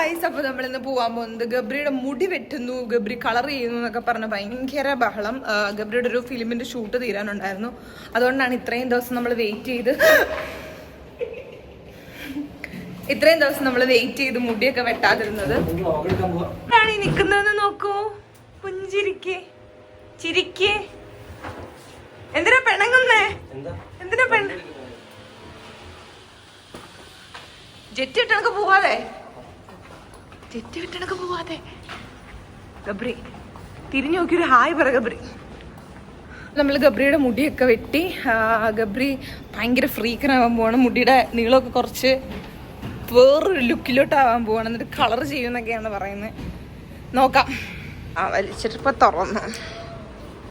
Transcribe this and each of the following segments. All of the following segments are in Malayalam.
ഗായ്സ് അപ്പൊ നമ്മൾ ഇന്ന് പോവാൻ പോകുന്നത് ഗബ്രിയുടെ മുടി വെട്ടുന്നു ഗബ്രി കളർ ചെയ്യുന്നു എന്നൊക്കെ പറഞ്ഞ ഭയങ്കര ബഹളം. ഗബ്രിയുടെ ഒരു ഫിലിമിന്റെ ഷൂട്ട് തീരാനുണ്ടായിരുന്നു. അതുകൊണ്ടാണ് ഇത്രയും ദിവസം നമ്മൾ വെയിറ്റ് ചെയ്ത് ഇത്രയും ദിവസം നമ്മൾ വെയിറ്റ് ചെയ്ത് മുടിയൊക്കെ വെട്ടാതിരുന്നത്. ഈ നിക്കുന്നതെന്ന് നോക്കൂ. പുഞ്ചിരിക്കേ. ചിരിക്കേ. എന്തിനാ പെണങ്ങുന്നേ? എന്തിനാ പെണ്ണ ജെറ്റ് ഇട്ടണക്ക് പോവാതെ. വിട്ടണക്ക് പോവാതെ. ഗബ്രി തിരിഞ്ഞു നോക്കി ഒരു ഹായ് പറ ഗബ്രി. നമ്മൾ ഗബ്രിയുടെ മുടിയൊക്കെ വെട്ടി ഗബ്രി ഭയങ്കര ഫ്രീക്കനാവാൻ പോവാണ്. മുടിയുടെ നീളമൊക്കെ കുറച്ച് വേറൊരു ലുക്കിലോട്ടാവാൻ പോവാണ്. എന്നിട്ട് കളർ ചെയ്യുമെന്നൊക്കെയാണ് പറയുന്നത്. നോക്കാം. ആ വലിച്ചിട്ടിപ്പോ തുറന്നു.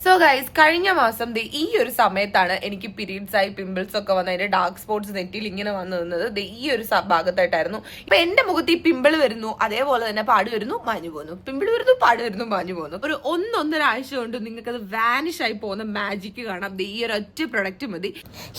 സോ ഗൈസ് കഴിഞ്ഞ മാസം ദേ ഈ ഒരു സമയത്താണ് എനിക്ക് പീരീഡ്സ് ആയി പിമ്പിൾസ് ഒക്കെ വന്ന് അതിന്റെ ഡാർക്ക് സ്പോട്ട്സ് നെറ്റിയിൽ ഇങ്ങനെ വന്നു നിന്നത്. ദേ ഈ ഒരു ഭാഗത്തായിട്ടായിരുന്നു. ഇപ്പൊ എന്റെ മുഖത്ത് ഈ പിമ്പിൾ വരുന്നു അതേപോലെ തന്നെ പാട് വരുന്നു മാഞ്ഞു പോകുന്നു പിമ്പിൾ വരുന്നു പാട് വരുന്നു മാഞ്ഞു പോകുന്നു ഒരു ഒന്നൊന്നര ആഴ്ച കൊണ്ട് നിങ്ങൾക്ക് അത് വാനിഷ് ആയി പോകുന്ന മാജിക് കാണാം. ദേ ഈ ഒരു ഒറ്റ പ്രൊഡക്റ്റ് മതി.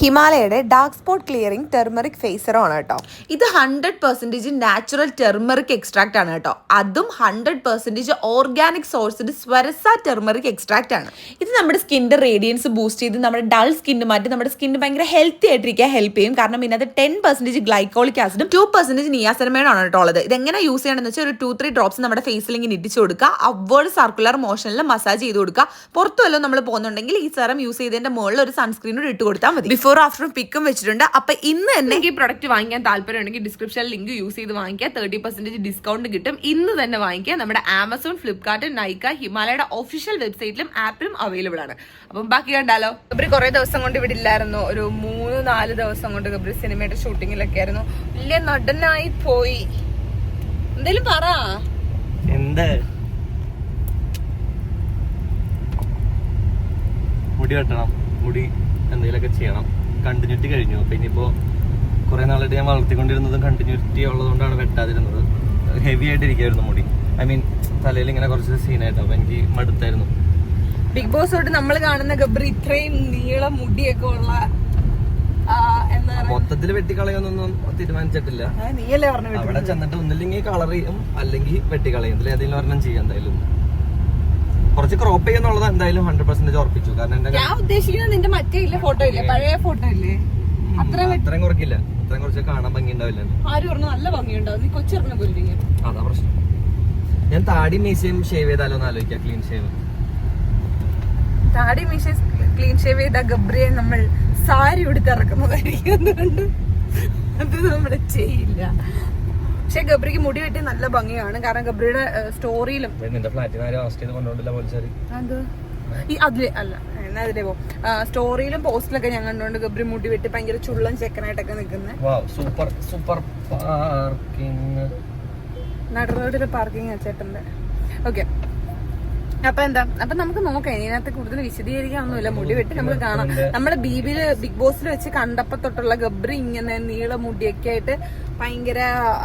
ഹിമാലയയുടെ ഡാർക്ക് സ്പോട്ട് ക്ലിയറിംഗ് ടെർമറിക് ഫേസറോ ആണ് കേട്ടോ. ഇത് hundred percentage natural turmeric extract ആണ് കേട്ടോ. അതും ഹൺഡ്രഡ് പെർസെന്റേജ് ഓർഗാനിക് സോഴ്സിന്റെ സ്വരസ ടെർമറിക് എക്സ്ട്രാക്ട് ആണ്. ഇത് നമ്മുടെ സ്കിന്നിന്റെ റേഡിയൻസ് ബൂസ്റ്റ് ചെയ്ത് നമ്മുടെ ഡൾ സ്കിന്ന് മാറ്റി നമ്മുടെ സ്കിന്ന് ഭയങ്കര ഹെൽത്തി ആയിട്ടിരിക്കാൻ ഹെൽപ്പ് ചെയ്യും. കാരണം ഇതിനകത്ത് ടെൻ പെർസെന്റേജ് ഗ്ലൈക്കോളിക് ആസിഡും ടു പെർസെന്റേജ് നിയാസനമേണാണ് കേട്ടോ ഉള്ളത്. ഇത് എങ്ങനെ യൂസ് ചെയ്യണമെന്ന് വെച്ചാൽ ഒരു ടു ത്രീ ഡ്രോപ്സ് നമ്മുടെ ഫേസിൽ ഇങ്ങനെ ഇടിച്ചു കൊടുക്കുക. അവേർഡ് സർക്കുലർ മോഷനിൽ മസാജ് ചെയ്ത് കൊടുക്കുക. പുറത്തു വല്ലതും നമ്മൾ പോകുന്നുണ്ടെങ്കിൽ ഈ സെറം യൂസ് ചെയ്തതിന്റെ മുകളിൽ ഒരു സൺസ്ക്രീൻ കൂടി ഇട്ട് കൊടുത്താൽ മതി. ബിഫോർ ആഫ്റ്റർ പിക്കും വെച്ചിട്ടുണ്ട്. അപ്പൊ ഇന്ന് തന്നെ ഈ പ്രൊഡക്റ്റ് വാങ്ങിക്കാൻ താല്പര്യമുണ്ടെങ്കിൽ ഡിസ്ക്രിപ്ഷനിൽ ലിങ്ക് യൂസ് ചെയ്ത് വാങ്ങിക്കുക. തേർട്ടി പെർസെന്റേജ് ഡിസ്കൗണ്ട് കിട്ടും. ഇന്ന് തന്നെ വാങ്ങിക്കുക. നമ്മുടെ ആമസോൺ ഫ്ലിപ്കാർട്ട് നൈക്ക ഹിമാലയുടെ ഒഫീഷ്യൽ വെബ്സൈറ്റിലും ആപ്പിലും അവൈലബിൾ ആണ്. അപ്പം ബാക്കി കണ്ടാലോ? ഗബ്രി കുറെ ദിവസം കൊണ്ട് ഇവിടെ ഇല്ലായിരുന്നു. ഒരു മൂന്ന് നാല് ദിവസം കൊണ്ട് ഗബ്രി സിനിമയുടെ ഷൂട്ടിങ്ങിലൊക്കെ ആയിരുന്നു. വലിയ നടനായി പോയി. എന്തേലും പറ. എന്ത്? മുടി വെട്ടണം. മുടി എന്തെങ്കിലുമൊക്കെ ചെയ്യണം. കണ്ടിന്യൂറ്റി കഴിഞ്ഞു. അപ്പൊ ഇനിയിപ്പോ കുറെ നാളായിട്ട് ഞാൻ വളർത്തിക്കൊണ്ടിരുന്നതും കണ്ടിന്യൂറ്റി ഉള്ളതുകൊണ്ടാണ് വെട്ടാതിരുന്നത്. ഹെവി ആയിട്ടിരിക്കായിരുന്നു മുടി. ഐ മീൻ തലയിൽ ഇങ്ങനെ കുറച്ച് സീനായിട്ട് അപ്പൊ എനിക്ക് മടുത്തായിരുന്നു. ബിഗ് ബോസ് തൊട്ട് നമ്മൾ കാണുന്ന ഗബ്രി ഇത്രയും നീള മുടിയൊക്കെ ഉള്ള മൊത്തത്തിൽ വെട്ടിക്കളയൊന്നും തീരുമാനിച്ചിട്ടില്ല. നീയല്ലേ പറഞ്ഞു അവിടെ ചെന്നിട്ട് ഒന്നില്ലെങ്കിൽ കളർ ചെയ്യും അല്ലെങ്കിൽ വെട്ടിക്കളയും. ഇതിൽ ഏതെങ്കിലും ഒരെണ്ണം ചെയ്യാം എന്തായാലും. കുറച്ച് ക്രോപ്പ് ചെയ്യുന്നുള്ളത് എന്തായാലും ഹൺഡ്രഡ് പെർസെന്റേജ് ഉറപ്പിച്ചു. കാരണം ഞാൻ ഉദ്ദേശിക്കുന്നത് നിന്റെ മറ്റേ ഇല്ല ഫോട്ടോ ഇല്ലേ? പഴയ ഫോട്ടോ ഇല്ലേ? അത്രയും കുറക്കില്ല. അത്രയും കുറച്ച് കാണാൻ ഭംഗി ഉണ്ടാവില്ല ആരും പറഞ്ഞു നല്ല ഭംഗിയുണ്ടാവും. നീ കൊച്ചിറങ്ങ അതാ പ്രശ്നം. ഞാൻ താടി മീശയും ഷേവ് ചെയ്താലോ എന്ന് ആലോചിക്കാം ക്ലീൻ ഷേവ് താടി മീശ ക്ലീൻ ഷേവ് ചെയ്ത ഗബ്രിയെ നമ്മൾ സാരി ഉടുത്ത് ഇറക്കുന്നതായിരിക്കും അതുകൊണ്ട് അത് നമ്മൾ ചെയ്യില്ല. പക്ഷെ ഗബ്രിക്ക് മുടി വെട്ടി നല്ല ഭംഗിയാണ്. കാരണം ഗബ്രിയുടെ സ്റ്റോറിയിലും ഈ അതിലെ അല്ല എന്നാ അതിലെ പോ. സ്റ്റോറിയിലും പോസ്റ്റിലൊക്കെ ഞാൻ കണ്ടുകൊണ്ട് ഗബ്രി മുടി വെട്ടി ഭയങ്കര ചുള്ളൻ ചെക്കനായിട്ടൊക്കെ നിൽക്കുന്നത് സൂപ്പർ സൂപ്പർ പാർക്കിംഗ് നട റോഡിലെ പാർക്കിംഗ് ചേട്ടന്റെ. ഓക്കെ അപ്പൊ എന്താ? അപ്പൊ നമുക്ക് നോക്കാം. ഇതിനകത്ത് കൂടുതൽ വിശദീകരിക്കാനൊന്നുമില്ല. മുടി വെട്ടി നമുക്ക് കാണാം. നമ്മുടെ ബീബിൽ ബിഗ് ബോസിൽ വെച്ച് കണ്ടപ്പോ തൊട്ടുള്ള ഗബ്രി ഇങ്ങനെ നീള മുടിയൊക്കെ ആയിട്ട് ഭയങ്കര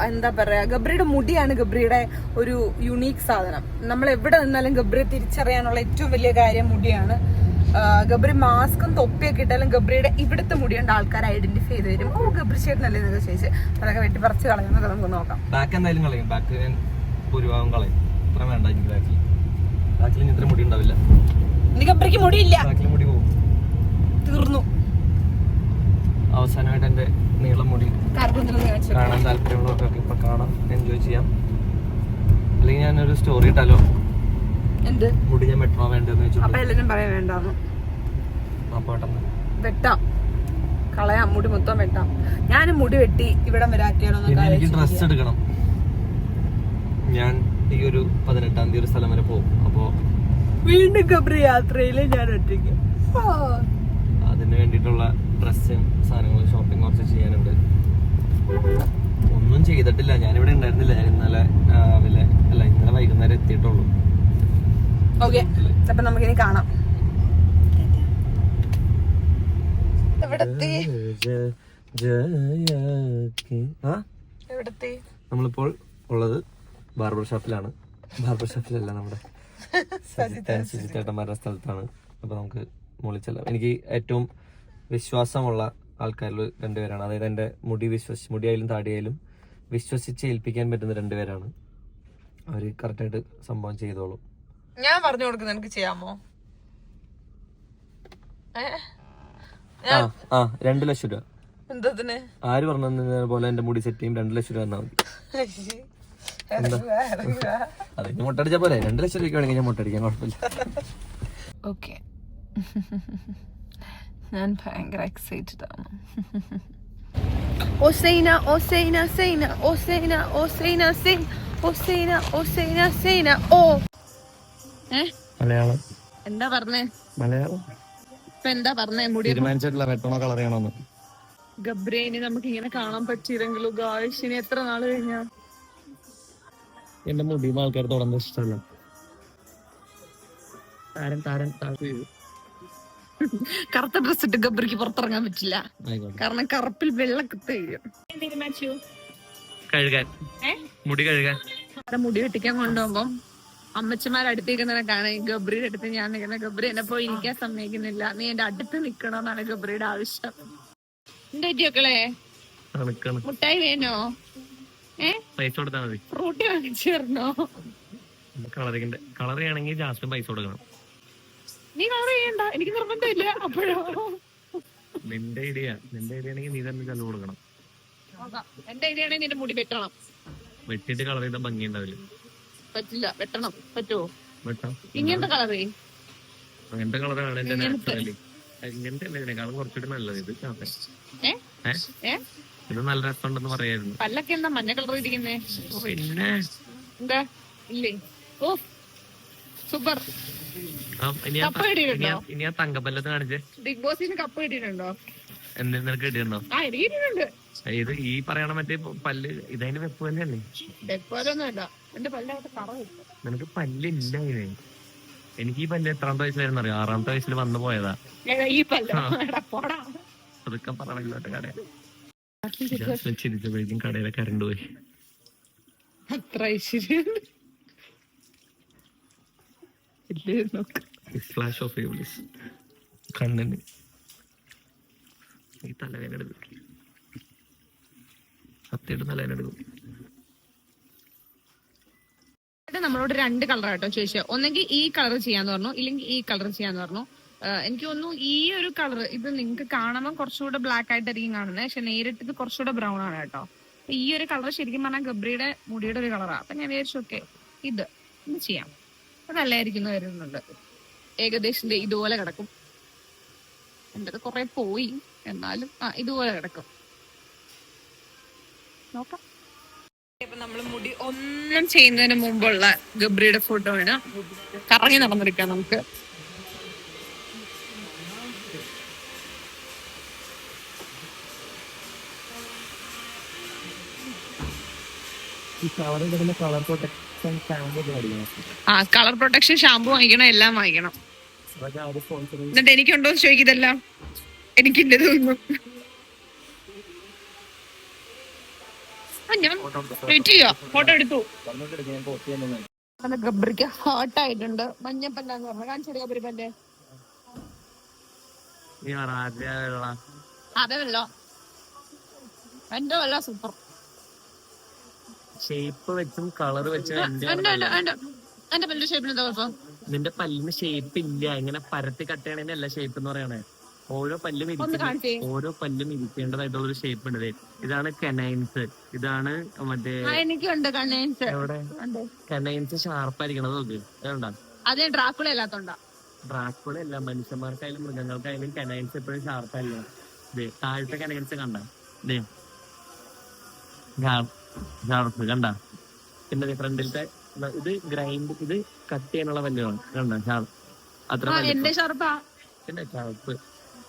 എന്താ പറയാ ഗബ്രിയുടെ മുടിയാണ് ഗബ്രിയുടെ ഒരു യുണീക്ക് സാധനം. നമ്മൾ എവിടെ നിന്നാലും ഗബ്രിയെ തിരിച്ചറിയാനുള്ള ഏറ്റവും വലിയ കാര്യം മുടിയാണ്. ഗബ്രി മാസ്കും തൊപ്പിയൊക്കെ ഇട്ടാലും ഗബ്രിയുടെ ഇവിടുത്തെ മുടിയുണ്ട് ആൾക്കാർ ഐഡന്റിഫൈ ചെയ്ത് വരും ഓ ഗബ്രി ചേട്ടനല്ലേ എന്നൊക്കെ ചോദിച്ച് അതൊക്കെ വെട്ടി പറിച്ച് കളയുന്നൊക്കെ നമുക്ക് നോക്കാം. ബാക്ക് എന്തായാലും കളയും. ബാക്ക് ഞാൻ ഭൂരിഭാഗം കളയും. ഇത്ര വേണ്ട എനിക്ക് ബാക്കിൽ ബാക്കിൽ ഇത്ര മുടി ഉണ്ടാവില്ല. എനിക്ക് അപ്പുറേക്ക് മുടിയില്ല. ബാക്കിൽ മുടി പോകും തീർന്നു. അവസാനമായിട്ട് എന്റെ നീളം മുടി കാണാൻ താല്പര്യമുള്ളവർക്കൊക്കെ ഇപ്പൊ കാണാം. എൻജോയ് ചെയ്യാം. അല്ലെങ്കിൽ ഞാനൊരു സ്റ്റോറി ഇട്ടാലോ? എന്ത്? മുടി ഞാൻ വെട്ടണോ വേണ്ടെന്ന് അപ്പൊ വെച്ചിട്ട് എല്ലാരും പറയാൻ വേണ്ടാന്ന്. വെട്ടാം. കളയാം. മുടി മൊത്തം വെട്ടാം. ഞാൻ മുടി വെട്ടി ഇവിടം വരെ ആക്കിയാലോ പിന്നെ എനിക്ക് ഡ്രസ്സ് എടുക്കണം. ഞാൻ ഈ ഒരു പതിനെട്ടാം തീയതി ഒരു സ്ഥലം വരെ പോകും അപ്പോ വീണ്ടും കബറി യാത്രയിൽ ഞാൻ ഒറ്റയ്ക്ക് അതിന് വേണ്ടിട്ടുള്ള ഡ്രസ്സും സാധനങ്ങളും ഷോപ്പിംഗ് കുറച്ച് ചെയ്യാനുണ്ട് ഒന്നും ചെയ്തിട്ടില്ല ഞാനിവിടെ ഉണ്ടായിരുന്നില്ല ഞാൻ ഇന്നലെ രാവിലെ അല്ല ഇന്നലെ വൈകുന്നേരം എത്തിയിട്ടുള്ളൂ ഓക്കെ അപ്പൊ നമുക്കിനി കാണാം നമ്മളിപ്പോൾ ഉള്ളത് ബാർബർ ഷോപ്പിലാണ്. ബാർബർ ഷോപ്പിലല്ല നമ്മുടെ സുജിത്തേട്ടന്മാരുടെ സ്ഥലത്താണ്. അപ്പൊ നമുക്ക് മുകളിൽ ചെല്ലാം. എനിക്ക് ഏറ്റവും വിശ്വാസമുള്ള ആൾക്കാരിൽ രണ്ടുപേരാണ്. അതായത് എന്റെ മുടി വിശ്വസി മുടിയായാലും താടിയായാലും വിശ്വസിച്ച് ഏൽപ്പിക്കാൻ പറ്റുന്ന രണ്ടുപേരാണ്. അവർ കറക്റ്റായിട്ട് സംഭവം ചെയ്തോളും. ഞാൻ പറഞ്ഞു കൊടുക്കുന്ന എനിക്ക് ചെയ്യാമോ? രണ്ടു ആ ആ രണ്ട് ലക്ഷം രൂപ. എന്തതിന്? ആര് പറഞ്ഞ പോലെ എന്റെ മുടി സെറ്റ് ചെയ്യും രണ്ട് ലക്ഷം രൂപ എന്നാ മതി. അതെ ഞാൻ മുട്ടടിച്ച പോലെ രണ്ട് ലക്ഷം രൂപയ്ക്ക് വേണമെങ്കിൽ ഞാൻ മുട്ടടിക്കാൻ കുഴപ്പമില്ല. ഓക്കെ. ഞാൻ ഭയങ്കര എക്സൈറ്റഡ് ആണ്. ഒസൈന ഒസൈന സൈന ഒസൈന ഒസൈന സൈന ഒസൈന ഒസൈന സൈന ഓ. മലയാളം. എന്താ പറഞ്ഞേ? മലയാളം. ഇപ്പൊ എന്താ പറഞ്ഞേ? മുടി തീരുമാനിച്ചിട്ടില്ല വെട്ടണോ കളർ ചെയ്യണോന്ന് ഗബ്രേനെ നമുക്ക് ഇങ്ങനെ കാണാൻ പറ്റിയില്ലെങ്കിലും ഗായഷിനെ എത്ര നാൾ കഴിഞ്ഞാ? എന്റെ മുടിയും ആൾക്കാർ തുടങ്ങുന്ന ഇഷ്ടമല്ല. താരം കറുത്ത ഡ്രസ് ഇട്ട് ഗബ്രിക്ക് പുറത്തിറങ്ങാൻ പറ്റില്ല. കാരണം കറുപ്പിൽ കഴുകാൻ. മുടി കഴുകാൻ. മുടി വെട്ടിക്കാൻ കൊണ്ടുപോകുമ്പോ അമ്മച്ചമാർ അടുത്തേക്കുന്നതിനെ കാണാൻ ഗബ്രിയുടെ അടുത്ത് ഞാൻ നിൽക്കുന്ന ഗബ്രി എന്നെ പോയി ഇരിക്കാൻ സമ്മതിക്കുന്നില്ല. നീ എന്റെ അടുത്ത് നിക്കണമെന്നാണ് ഗബ്രിയുടെ ആവശ്യം. എന്റെ മുട്ടായി വേണോ? പൈസ കൊടുത്താൽ മതി. ഫ്രൂട്ടി വാങ്ങിച്ചു തരണോ? കളറിന്റെ കളർ ചെയ്യണമെങ്കിൽ ജാസ്മിൻ പൈസ കൊടുക്കണം. നീ കളർ ചെയ്യണ്ട. എനിക്ക് നിർബന്ധമില്ല. അപ്പോഴോ? നിന്റെ ഐഡിയ നിന്റെ ഐഡിയ ആണെങ്കിൽ നീ തന്നെ ചെലവ് കൊടുക്കണം. എന്റെ ഐഡിയ ആണെങ്കിൽ നിന്റെ മുടി വെട്ടണം. വെട്ടിട്ട് കളർ ചെയ്താൽ ഭംഗി ഉണ്ടാവില്ല. പറ്റില്ല. വെട്ടണം. പറ്റുമോ വെട്ടാം. ഇങ്ങനത്തെ കളർ അങ്ങനത്തെ കളറാണ് എന്റെ. നാച്ചുറലി ഇങ്ങനത്തെ അല്ല ഇതിനേക്കാളും കുറച്ചുകൂടി നല്ലത്. ഇത് ഏ? ഏ? ഇത് നല്ല രസമുണ്ടെന്ന് പറയായിരുന്നു. പല്ലൊക്കെ എന്താ മഞ്ഞ കളർ ഇരിക്കുന്നേ? പിന്നെ? എന്താ? ഇല്ലേ? ഓ സൂപ്പർ. കപ്പ കിട്ടിയിട്ടുണ്ടോ? ഇനി ആ- തങ്കപ്പല്ലത്ത് കാണിച്ചേ. ബിഗ് ബോസിന് കപ്പ് കിട്ടിയിട്ടുണ്ടോ എന്തെങ്കിലും നിനക്ക് കിട്ടിയിട്ടുണ്ടോ ആ എനിക്ക് കിട്ടിയിട്ടുണ്ട് ഇത് ഈ പറയണ മറ്റേ പല്ല് ഇതതിന്റെ വെപ്പ് തന്നെയല്ലേ? നിനക്ക് പല്ലില്ല ഇതിന് എനിക്ക് ഈ പല്ല് എത്രാമത്തെ വയസ്സിലായിരുന്നു അറിയാം? ആറാമത്തെ വയസ്സിൽ വന്നു പോയതാ. ഈ പല്ല്. അതൊക്കെ പറയണല്ലോട്ടെ കട. ചിരിച്ചപ്പോഴേക്കും കടയിലെ കറണ്ട് പോയി. അത്ര ഐശ്വര്യം. ഫ്ലാഷ് ഓഫ് പ്ലീസ് കണ്ണിന്. ഈ തലവേന എടുക്കും. സത്യമായിട്ട് തലവേന എടുക്കും. നമ്മളോട് രണ്ട് കളർ ആട്ടോ ചോദിച്ചത് ഒന്നെങ്കിൽ ഈ കളർ ചെയ്യാന്ന് പറഞ്ഞു ഇല്ലെങ്കിൽ ഈ കളർ ചെയ്യാന്ന് പറഞ്ഞു. എനിക്ക് തോന്നുന്നു ഈ ഒരു കളർ ഇത് നിങ്ങൾക്ക് കാണുമ്പോൾ കുറച്ചുകൂടെ ബ്ലാക്ക് ആയിട്ടായിരിക്കും കാണുന്നത് പക്ഷെ നേരിട്ട് ഇത് കുറച്ചുകൂടെ ബ്രൗൺ ആണ് കേട്ടോ. ഈ ഒരു കളർ ശരിക്കും പറഞ്ഞാൽ ഗബ്രിയുടെ മുടിയുടെ ഒരു കളറാണ് അപ്പൊ ഞാൻ വിചാരിച്ചു ഓക്കെ ഇത് ഇത് ചെയ്യാം. അത് നല്ലതായിരിക്കുന്നു വരുന്നുണ്ട് ഏകദേശം ഇതുപോലെ കിടക്കും. എന്റെ കുറെ പോയി. എന്നാലും ആ ഇതുപോലെ കിടക്കും. നോക്കാം. നമ്മൾ മുടി ഒന്നും ചെയ്യുന്നതിന് മുമ്പുള്ള ഗബ്രിയുടെ ഫോട്ടോ ആണ്. കറങ്ങി നടന്നിരിക്കാം നമുക്ക്. ആ കളർ പ്രൊട്ടക്ഷൻ ഷാമ്പു വാങ്ങിക്കണം എല്ലാം വാങ്ങിക്കണം. എന്നിട്ട് എനിക്കുണ്ടോ എന്ന് ചോദിക്കിതെല്ലാം എനിക്കിന്റെ തോന്നുന്നു ഞാൻ വെയിറ്റ് ചെയ്യാ. ഫോട്ടോ എടുത്തു. ഗബ്രിക്ക് ഹാർട്ട് ആയിട്ടുണ്ട്. മഞ്ഞപ്പല്ലാന്ന് പറഞ്ഞു. കാണിച്ചത് ഗബ്രി പല്ലേ നീ പറ ആദ്യമുള്ള അതല്ലോ എന്റെ വല്ല സൂപ്പർ ഷേപ്പ് വെച്ചും കളർ വെച്ചും എന്റെ ഷേപ്പിന് എന്താ കുഴപ്പം? നിന്റെ പല്ലിന് ഷേപ്പ് ഇല്ല. ഇങ്ങനെ പരത്തി കട്ട് ചെയ്യണതിനല്ല ഷേപ്പ് എന്ന് പറയണേ. ഓരോ പല്ലും ഇരിക്കുന്ന ഓരോ പല്ലും ഇരിക്കേണ്ടതായിട്ടുള്ള ഒരു ഷേപ്പ് ഉണ്ട്. ഇതാണ് കെനൈൻസ് ഇതാണ് മറ്റേ എനിക്കുണ്ട് കണ്ണേൻസ് എവിടെ? കെനൈൻസ് ഷാർപ്പായിരിക്കണത് നോക്ക്. അതുകൊണ്ടാ അത് ഡ്രാക്കുള അല്ലാത്തോണ്ടാ. ഡ്രാക്കുള അല്ല. മനുഷ്യന്മാർക്കായാലും മൃഗങ്ങൾക്കായാലും കെനൈൻസ് എപ്പോഴും ഷാർപ്പായിരിക്കണം താഴത്തെ കെനൈൻസ് കണ്ട. ഷാർപ്പ് കണ്ട? പിന്നെ ഫ്രണ്ടിലത്തെ ഇത് ഗ്രൈൻഡ് ഇത് കട്ട് ചെയ്യാനുള്ള വല്ലതാണ് കണ്ട ഷാർപ്പ് അത്ര ഷർപ്പാ. പിന്നെ ചുവപ്പ്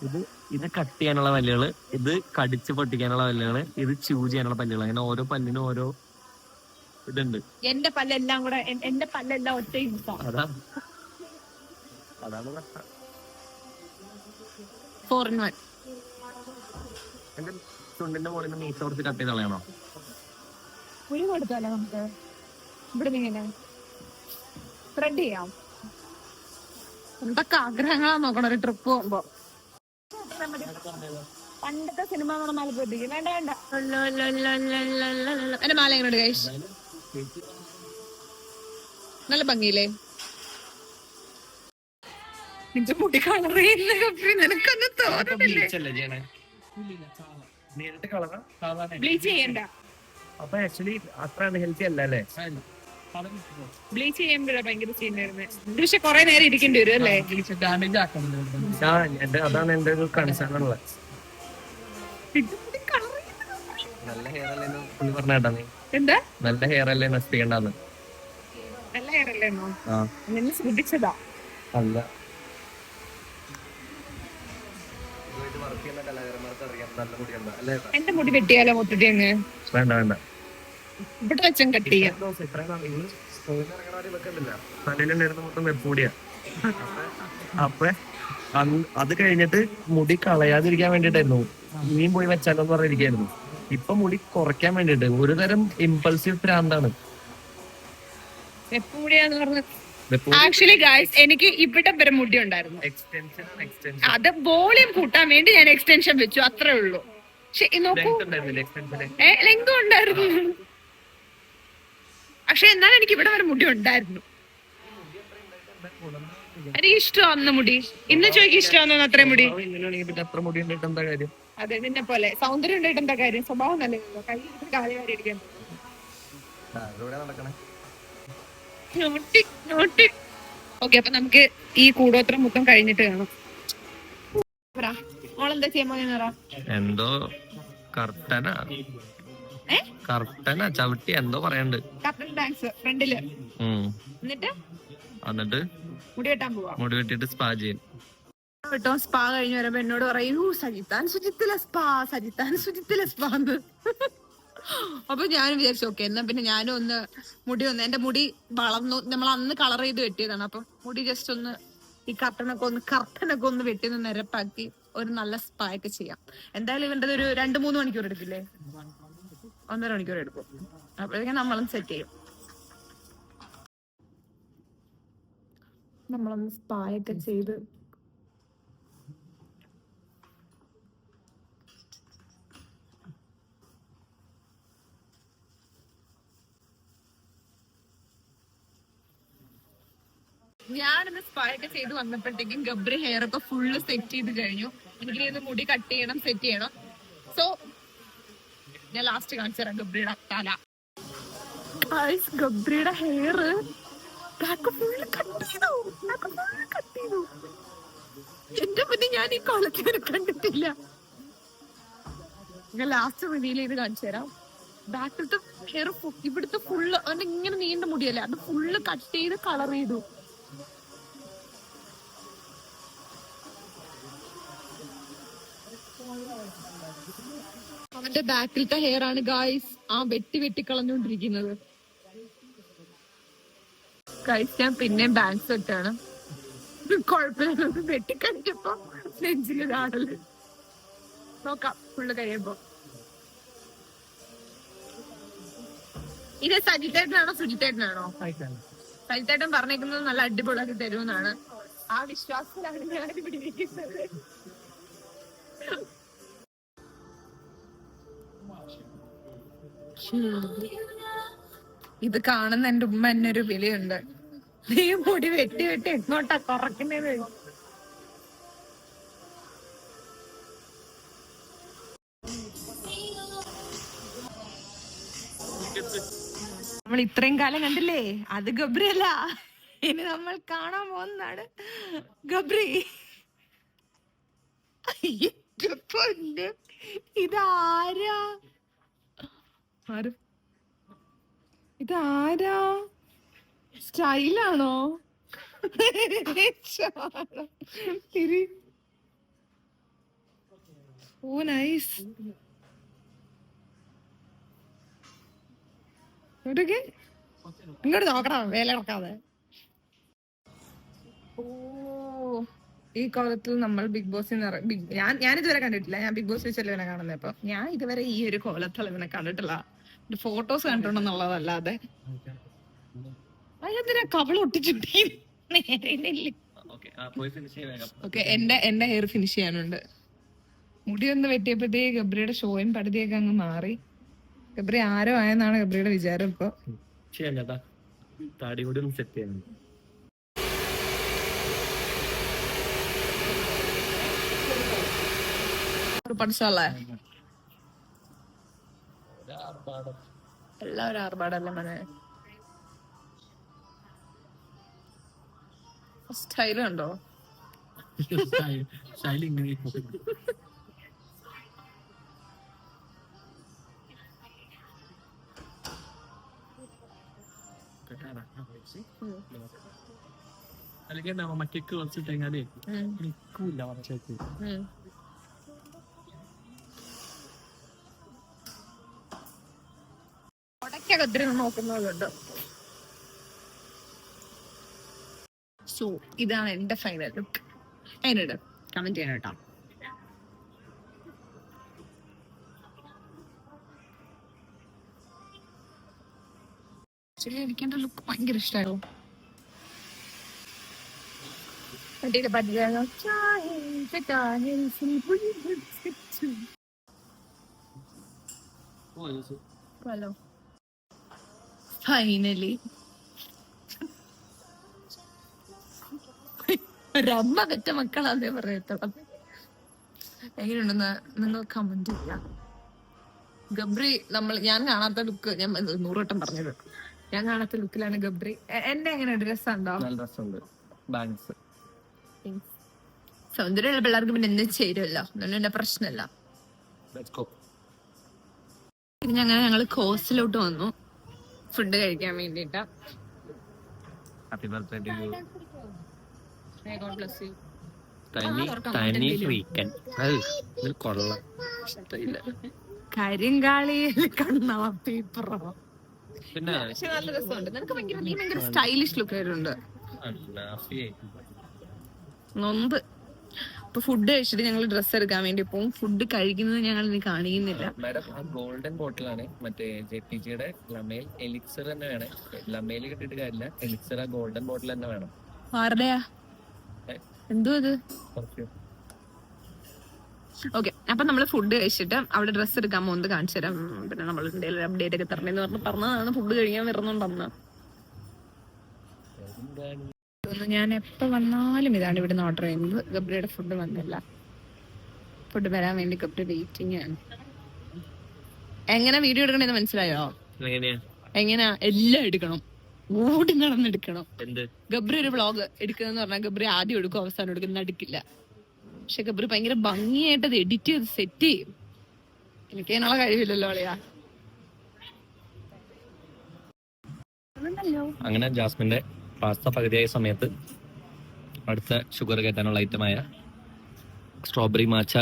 ഇത് ഇത് കട്ട് ചെയ്യാനുള്ള പല്ലുകൾ ഇത് കടിച്ച് പൊട്ടിക്കാനുള്ള പല്ലുകൾ ഇത് ചൂ ചെയ്യാനുള്ള പല്ലുകൾ അങ്ങനെ ഓരോ പല്ലിനും ഓരോ ഇതുണ്ട്. എന്റെ പല്ലെല്ലാം കൂടെ എന്റെ പല്ലെല്ലാം ഒറ്റ അതാ. അതാണ് പ്രശ്നം. ഫോർ ഇൻ വൺ എന്റെ ചുണ്ടിന്റെ മുകളിൽ നിന്ന് മീസ കുറച്ച് കട്ട് ചെയ്ത് കളയണോ? ഒരു കൊടുത്താലോ നമുക്ക്? ഇവിടെ ഇങ്ങനെ സ്പ്രെഡ് ചെയ്യാം. എന്തൊക്കെ ആഗ്രഹങ്ങളാ നോക്കണം ഒരു ട്രിപ്പ് പോകുമ്പോ. പണ്ടത്തെ സിനിമ നടന്നാൽ ശ്രദ്ധിക്കും. വേണ്ട വേണ്ട. എന്റെ മാല എങ്ങനെയുണ്ട് ഗൈസ് നല്ല ഭംഗിയില്ലേ? നിന്റെ മുടി കളർ നിനക്കൊന്നും തോന്നുന്നില്ലേ ബ്ലീച്ച് ചെയ്യണ്ട. അപ്പൊ ആക്ച്വലി അത്ര അൺഹെൽത്തി അല്ല. അല്ലേ ബ്ലീച്ച് ചെയ്യുമ്പോഴാ ഭയങ്കര സീൻ വരുന്നത് പക്ഷെ കൊറേ നേരം ഇരിക്കേണ്ടി വരും അല്ലേ? ഡാമേജ് ആക്കുന്നുണ്ട് ആ എന്റെ അതാണ് എന്റെ ഒരു കൺസേൺ ഉള്ളത്. നല്ല ഹെയർ പുള്ളി പറഞ്ഞേട്ടാ നീ. എന്താ? നല്ല ഹെയർ അല്ലേ നശിപ്പിക്കണ്ടെന്ന് നല്ല ഹെയർ അല്ലേന്നോ ആ. നിന്നെ ശ്രദ്ധിച്ചതാ. അല്ല. വർക്ക് ചെയ്യുന്ന കലാകാരന്മാർക്ക് അറിയാം. നല്ല മുടിയുണ്ട് അല്ലേ എന്റെ മുടി വെട്ടിയാലോ മൊത്തത്തിൽ അങ്ങ്? വേണ്ട വേണ്ട. ഇവിടെ വെച്ചും കട്ട് ചെയ്യാം. തലയിലുണ്ടായിരുന്ന മൊത്തം വെപ്പൂടിയാ അപ്പൊ അത് കഴിഞ്ഞിട്ട് മുടി കളയാതിരിക്കാൻ വേണ്ടിട്ടായിരുന്നു മീൻ പോയി വെച്ചാലോ എന്ന് പറഞ്ഞിരിക്കായിരുന്നു. ഇപ്പൊ മുടി കുറയ്ക്കാൻ വേണ്ടിട്ട് ഒരുതരം ഇമ്പൾസീവ് ഭ്രാന്താണ്. എപ്പോഴാന്ന് പറഞ്ഞ ആക്ച്വലി ഗായ്സ് എനിക്ക് ഇവിടെ വരെ മുടി ഉണ്ടായിരുന്നു. എക്സ്റ്റൻഷൻ എക്സ്റ്റൻഷൻ അത് വോളിയം കൂട്ടാൻ വേണ്ടി ഞാൻ എക്സ്റ്റൻഷൻ വെച്ചു അത്രേ ഉള്ളൂ. പക്ഷെ നോക്കൂ. ലെങ്തും ഉണ്ടായിരുന്നു. പക്ഷെ എന്നാലും എനിക്ക് ഇവിടെ വരെ മുടി ഉണ്ടായിരുന്നു. എനിക്ക് ഇഷ്ടമാണെന്ന് മുടി. ഇന്ന് ചോദിക്കും ഇഷ്ടമാണെന്ന് അത്ര മുടി അതെ നിന്നെ പോലെ. സൗന്ദര്യം ഉണ്ടായിട്ട് എന്താ കാര്യം? സ്വഭാവം നല്ലതല്ലോ? കൈ കാര്യം അടിക്കാൻ നടക്കണേ. ഓക്കെ അപ്പൊ നമുക്ക് ഈ കൂടോത്രം മൊത്തം കഴിഞ്ഞിട്ട് കാണാം. മോളെന്താ ചെയ്യാൻ എന്തോ കർട്ടന? കർട്ടന ചവിട്ടി എന്തോ പറയണ്ട് ഫ്രണ്ടിൽ. എന്നിട്ട്? എന്നിട്ട്? മുടി വെട്ടാൻ പോവാ. മുടി വെട്ടിട്ട് സ്പാ ചെയ്യും കേട്ടോ സ്പാ കഴിഞ്ഞ് വരുമ്പോ എന്നോട് പറയൂ സജിത്താൻ സുജിത്തിലെ സ്പാ സജിത്താൻ സുജിത്തിലെ സ്പാ എന്ന് അപ്പൊ ഞാൻ വിചാരിച്ചു ഓക്കെ എന്നാ പിന്നെ ഞാനും ഒന്ന് മുടി ഒന്ന് എന്റെ മുടി വളർന്നു. നമ്മൾ അന്ന് കളർ ചെയ്ത് വെട്ടിയതാണ്. അപ്പൊ മുടി ജസ്റ്റ് ഒന്ന് ഈ കർട്ടനൊക്കെ ഒന്ന് കർട്ടനൊക്കെ ഒന്ന് വെട്ടി ഒന്ന് നിരപ്പാക്കി ഒരു നല്ല സ്പാ ഒക്കെ ചെയ്യാം. എന്തായാലും ഇവന്റെ ഒരു രണ്ട് മൂന്ന് മണിക്കൂർ എടുക്കില്ലേ? ഒന്നര മണിക്കൂർ എടുക്കും. അപ്പോഴേക്കും നമ്മളൊന്ന് സെറ്റ് ചെയ്യും. നമ്മളൊന്ന് സ്പാ ഒക്കെ ചെയ്ത് ഞാനൊന്ന് സ്പാ ചെയ്ത് വന്നപ്പോഴത്തേക്കും ഗബ്രി ഹെയർ ഒക്കെ ഫുള്ള് സെറ്റ് ചെയ്ത് കഴിഞ്ഞു. എനിക്ക് ഇത് മുടി കട്ട് ചെയ്യണം സെറ്റ് ചെയ്യണം. സോ ഞാൻ ലാസ്റ്റ് കാണിച്ചു തരാം ഗബ്രിയുടെ തല. ഗബ്രിയുടെ ഹെയർ എന്റെ പിന്നെ ഞാൻ ഈ കോളേജിൽ കണ്ടിട്ടില്ല. ഞാൻ ലാസ്റ്റ് റിവീൽ ചെയ്ത് കാണിച്ചു തരാം ബാക്കിലത്തെ ഹെയർ ഇവിടുത്തെ ഫുള്ള് അവന്റെ ഇങ്ങനെ നീണ്ട മുടിയല്ലേ അത് ഫുള്ള് കട്ട് ചെയ്ത് കളർ ചെയ്തു. അവന്റെ ബാക്കിലത്തെ ഹെയർ ആണ് ഗായ്സ് ആ വെട്ടി വെട്ടി കളഞ്ഞുകൊണ്ടിരിക്കുന്നത്. ഗായ്സ് ഞാൻ പിന്നെയും ബാങ്ക്സ് ഇട്ടാണ്. കൊഴപ്പില്ല വെട്ടിക്കഴിഞ്ഞപ്പോ നെഞ്ചിൽ കാണൽ നോക്കാം ഫുള്ള് കഴിയുമ്പോ. ഇത് സജിത്തേട്ടനാണോ സുജിത്തേട്ടനാണോ? സജിത്തേട്ടൻ പറഞ്ഞേക്കുന്നത് നല്ല അടിപൊളിയാക്കി തരുമെന്നാണ്. ആ വിശ്വാസത്തിലാണ് ഞാൻ ഇവിടെ ഇരിക്കുന്നത്. ഇത് കാണുന്ന എന്റെ ഉമ്മ എന്നെ ഒരു വിലയുണ്ട് നീ മുടി വെട്ടി വെട്ടി എങ്ങോട്ടാ കുറക്കുന്നത് നമ്മൾ ഇത്രയും കാലം കണ്ടില്ലേ? അത് ഗബ്രി അല്ല ഇനി നമ്മൾ കാണാൻ പോകുന്നതാണ് ഗബ്രി. ഇതാരാ? ആര്? ഇതാരാ? സ്റ്റൈലാണോ? തിരി ഓ നൈസ് ഇങ്ങോട്ടേക്ക്. ഇങ്ങോട്ട് നോക്കണം വേല കിടക്കാതെ ഓ. ഈ കോലത്തിൽ നമ്മൾ ബിഗ് ബോസിൽ നിന്ന് ഞാൻ ഞാൻ ഇതുവരെ കണ്ടിട്ടില്ല. ഞാൻ ബിഗ് ബോസ് വെച്ചല്ലേ ഇവനെ കാണുന്നത് അപ്പൊ ഞാൻ ഇതുവരെ ഈ ഒരു കോലത്തിൽ ഇവനെ കണ്ടിട്ടില്ല. ഫോട്ടോസ് കണ്ടിട്ടുണ്ടെന്നുള്ളതല്ലാതെ. അതെന്തിനാ കവള ഒട്ടിച്ചിട്ടേ ഓക്കെ പോയി ഫിനിഷ് ചെയ്യാൻ വേഗം. ഓക്കെ എന്റെ എന്റെ ഹെയർ ഫിനിഷ് ചെയ്യാനുണ്ട്. മുടി ഒന്ന് വെട്ടിയപ്പോഴത്തേക്ക് ഗബ്രിയുടെ ഷോയും പടുതിയൊക്കെ അങ്ങ് മാറി. ഗബ്രി ആരോ ആയെന്നാണ് ഗബ്രിയുടെ വിചാരം ഇപ്പൊ. താടി കൂടി സെറ്റ് ചെയ്യണം. പഠിച്ചോളേ. എല്ലാവരും ആർഭാടല്ലേ മനെ? സ്റ്റൈൽ ഉണ്ടോ ശൈലി ഇങ്ങനെ അല്ലെങ്കിൽ മറ്റേക്ക് കുറച്ചിട്ടെങ്ങാലേ നിൽക്കൂല കൊടക്കകത്തിരി നോക്കുന്നവരുണ്ട്. സോ ഇതാണ് എന്റെ ഫൈനൽ ലുക്ക് അതിനിട് കമന്റ് ചെയ്യണം കേട്ടോ. ആക്ച്വലി എനിക്ക് എന്റെ ലുക്ക് ഭയങ്കര പട്ടിക ഹലോ ഫൈനലി ഒരമ്മ പെറ്റ മക്കളാന്നേ പറയത്തോളം എങ്ങനെയുണ്ടെന്ന് നിങ്ങൾ കമന്റ് ചെയ്യാം. ഗബ്രി നമ്മൾ ഞാൻ കാണാത്ത ലുക്ക് ഞാൻ നൂറുവട്ടം പറഞ്ഞത്. ഞാൻ കാണാത്ത ലുക്കിലാണ് ഗബ്രി. എന്റെ എങ്ങനെ ഡ്രസ് ഉണ്ടോ സൗന്ദര്യമുള്ള പിള്ളേർക്ക് പിന്നെ എന്തും ചേരുമല്ലോ. അതുകൊണ്ട് എന്റെ പ്രശ്നമല്ല. പിന്നെ അങ്ങനെ ഞങ്ങൾ കോസിലോട്ട് വന്നു. ഫുഡ് കഴിക്കാൻ വേണ്ടിട്ട്. Happy birthday to you bless തനി തനി ഫ്രീക്കൻ ഇത് കൊള്ളാം. ഇഷ്ടമില്ല കരിങ്കാളിയിൽ കണ്ണാ പേപ്പറോ പിന്നെ പക്ഷെ നല്ല രസമുണ്ട്. നിനക്ക് ഭയങ്കര നീ ഭയങ്കര സ്റ്റൈലിഷ് ലുക്ക് ആയിട്ടുണ്ട്. നൊന്ത്. ഇപ്പൊ ഫുഡ് കഴിച്ചിട്ട് ഞങ്ങൾ ഡ്രസ്സ് എടുക്കാൻ വേണ്ടി പോകും ഫുഡ് കഴിക്കുന്നത് ഞങ്ങൾ ഇനി കാണിക്കുന്നില്ല. മാഡം ആ ഗോൾഡൻ ബോട്ടിലാണ് മറ്റേ ജെ പി ജിയുടെ ലമേൽ എലിക്സർ തന്നെ വേണം. ലമേൽ കിട്ടിയിട്ട് കാര്യമില്ല. എലിക്സർ ആ ഗോൾഡൻ ബോട്ടിൽ തന്നെ വേണം. ആരുടെയാ? എന്തോ ഇത്? ഓക്കെ അപ്പൊ നമ്മൾ ഫുഡ് കഴിച്ചിട്ട് അവിടെ ഡ്രസ്സ് എടുക്കാൻ പോകുന്നത് കാണിച്ചു തരാം. പിന്നെ നമ്മൾ എന്തെങ്കിലും അപ്ഡേറ്റ് ഒക്കെ തരണേന്ന് പറഞ്ഞ് പറഞ്ഞതാണ് ഫുഡ് കഴിക്കാൻ വരുന്നുണ്ടെന്ന്. തോന്നുന്നു ഞാൻ എപ്പോ വന്നാലും ഇതാണ് ഇവിടുന്ന് ഓർഡർ ചെയ്യുന്നത്. ഗബ്രിയുടെ ഫുഡ് വന്നില്ല. ഫുഡ് വരാൻ വേണ്ടി ഗബ്രി വെയിറ്റിംഗ് ആണ്. എങ്ങനെ വീഡിയോ എടുക്കണെന്ന് മനസ്സിലായോ? എങ്ങനെയാ? എങ്ങനെ എല്ലാം എടുക്കണം. ഓടി നടന്നെടുക്കണം എന്ത്? ഗബ്രി ഒരു വ്ളോഗ് എടുക്കുന്നതെന്ന് പറഞ്ഞാൽ ഗബ്രി ആദ്യം എടുക്കും അവസാനം എടുക്കും. നടുക്കില്ല പക്ഷെ ഗബ്രി ഭയങ്കര ഭംഗിയായിട്ട് അത് എഡിറ്റ് ചെയ്ത് സെറ്റ് ചെയ്യും. എനിക്ക് അതിനുള്ള കഴിവില്ലല്ലോ അളിയാ. അങ്ങനെ ജാസ്മിന്റെ പാസ്ത പകുതിയായ സമയത്ത് അടുത്ത ഷുഗർ കയറ്റാനുള്ള ഐറ്റമായ strawberry matcha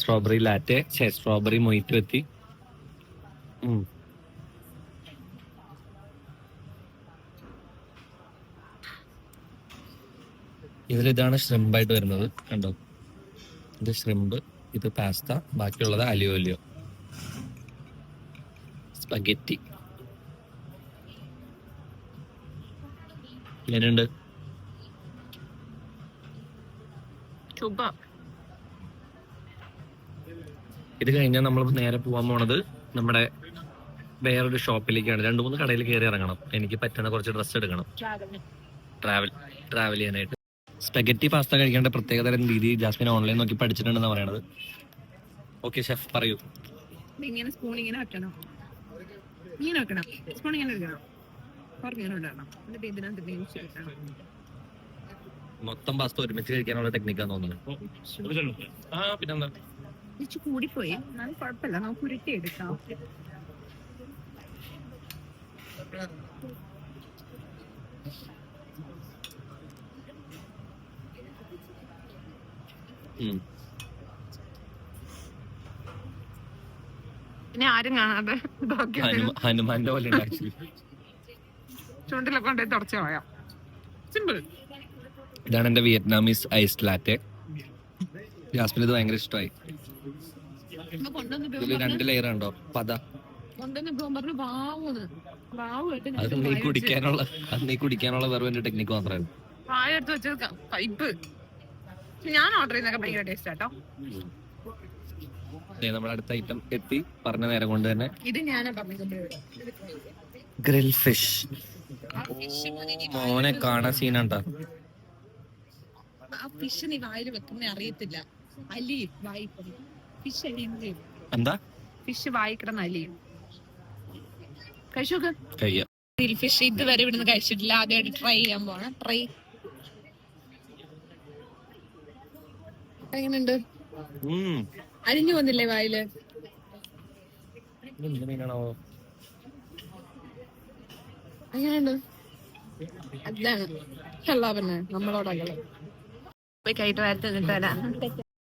strawberry latte strawberry mojito എത്തി. ഇതിലിതാണ് ശ്രിമ്പായിട്ട് വരുന്നത് കണ്ടോ? ഇത് ശ്രിമ്പ് ഇത് പാസ്ത ബാക്കിയുള്ളത് അലിയോ അലിയോ. സ്പഗെറ്റി എങ്ങനെയുണ്ട് ഇത് കഴിഞ്ഞാൽ നമ്മൾ നേരെ പോകാൻ പോണത് നമ്മുടെ വേറൊരു ഷോപ്പിലേക്കാണ്. രണ്ടു മൂന്ന് കടയിൽ കയറി ഇറങ്ങണം. എനിക്ക് പറ്റണ കുറച്ച് ഡ്രസ്സ് എടുക്കണം. ട്രാവൽ ട്രാവൽ ചെയ്യാനായിട്ട്. സ്പെഗറ്റി പാസ്ത കഴിക്കേണ്ട പ്രത്യേകതരം രീതി ജാസ്മിൻ ഓൺലൈൻ നോക്കി പഠിച്ചിട്ടുണ്ടെന്ന് പറയണത്. ഓക്കെ ഷെഫ് പറയൂ. ഇങ്ങനെ സ്പൂൺ ഇങ്ങനെ വെക്കണം? ഇങ്ങനെ വെക്കണം? സ്പൂൺ ഇങ്ങനെ എടുക്കണം പറഞ്ഞിങ്ങനെ ഇടണം എന്നിട്ട് ഇതിനകത്ത് ബീൻസ് വെക്കണം മൊത്തം പാസ്ത ഒരുമിച്ച് കഴിക്കാനുള്ള ടെക്നിക്കാന്ന് തോന്നുന്നു. ആ പിന്നെന്താ? ഇച്ചിരി കൂടിപ്പോയി. എന്നാലും കുഴപ്പമില്ല. നമുക്ക് ഉരുട്ടി എടുക്കാം. പിന്നെ ആരും കാണാതെ ഹനുമാന്റെ പോലെ actually. ചുണ്ടിലൊക്കെ ഉണ്ടെങ്കിൽ തുടച്ചു പോയാം സിമ്പിൾ ഇതാണ് എന്റെ വിയറ്റ്നാമീസ് ഐസ് ലാറ്റെ. ജാസ്മിന് ഇത് ഭയങ്കര ഇഷ്ടമായി. ഇതിൽ രണ്ട് ലെയർ ഉണ്ടോ? പത. അത് നീ കുടിക്കാനുള്ള അത് നീ കുടിക്കാനുള്ള വെറും എന്റെ ടെക്നിക്ക് മാത്രമാണ്. വെച്ചത് പൈപ്പ് ഞാൻ ഓർഡർ ഭയങ്കര ടേസ്റ്റ് ആട്ടോ. നമ്മുടെ അടുത്ത ഐറ്റം എത്തി. പറഞ്ഞ നേരം കൊണ്ട് തന്നെ ഇത് ഞാനാ ഗ്രിൽ ഫിഷ് മോനെ കാണാൻ സീനാണ്ടാ ആ ഫിഷ് നീ വായിൽ വെക്കുന്ന അറിയത്തില്ല. അലി വായി ഫിഷ് അലിയും എന്താ? ഫിഷ് വായി കിടന്ന് അലിയും കഴിച്ചോക്ക് ഫിഷ് ഇതുവരെ ഇവിടുന്ന് കഴിച്ചിട്ടില്ല. ആദ്യമായിട്ട് ട്രൈ ചെയ്യാൻ പോണം. ട്രൈ എങ്ങനെയുണ്ട് അരിഞ്ഞു വന്നില്ലേ വായിൽ? എങ്ങനെയുണ്ട് അതാണ് അല്ല പിന്നെ നമ്മളോടല്ലേ പോയി കൈട്ട്